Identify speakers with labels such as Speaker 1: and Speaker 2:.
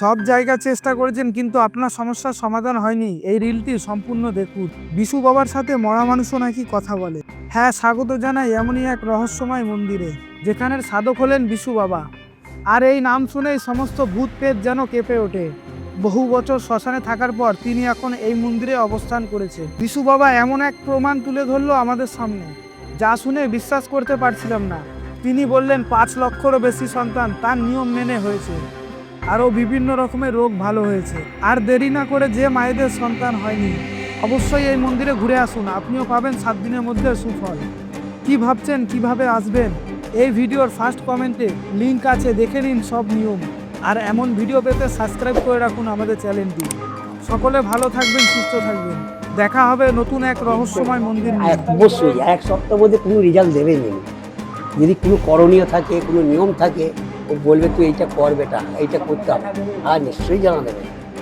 Speaker 1: সব জায়গা চেষ্টা করেছেন, কিন্তু আপনার সমস্যার সমাধান হয়নি। এই রিলটি সম্পূর্ণ দেখুন। বিশু বাবার সাথে মরা মানুষও নাকি কথা বলে। হ্যাঁ স্বাগত জানাই এমনই এক রহস্যময় মন্দিরে, যেখানের সাধক হলেন বিশু বাবা। আর এই নাম শুনেই সমস্ত ভূত পেট যেন কেঁপে ওঠে। বহু বছর শ্মশানে থাকার পর তিনি এখন এই মন্দিরে অবস্থান করেছে বিশু বাবা এমন এক প্রমাণ তুলে ধরলো আমাদের সামনে, যা শুনে বিশ্বাস করতে পারছিলাম না। তিনি বললেন, পাঁচ লক্ষরও বেশি সন্তান তার নিয়ম মেনে হয়েছে। আরও বিভিন্ন রকমের রোগ ভালো হয়েছে। আর দেরি না করে যে মায়েদের সন্তান হয়নি, অবশ্যই এই মন্দিরে ঘুরে আসুন। আপনিও পাবেন সাত দিনের মধ্যে সুফল। কি ভাবছেন, কীভাবে আসবেন? এই ভিডিওর ফার্স্ট কমেন্টে লিংক আছে, দেখে নিন সব নিয়ম। আর এমন ভিডিও পেতে সাবস্ক্রাইব করে রাখুন আমাদের চ্যানেলটি। সকলে ভালো থাকবেন, সুস্থ থাকবেন। দেখা হবে নতুন এক রহস্যময় মন্দির।
Speaker 2: অবশ্যই, এক সপ্তাহ মধ্যে কোনো রেজাল্ট দেবে নেই যদি কোনো করণীয় থাকে, কোনো নিয়ম থাকে ও বলবে তুই এইটা কর বেটা এইটা করতে হবে। আর নিশ্চয়ই জানা দেবে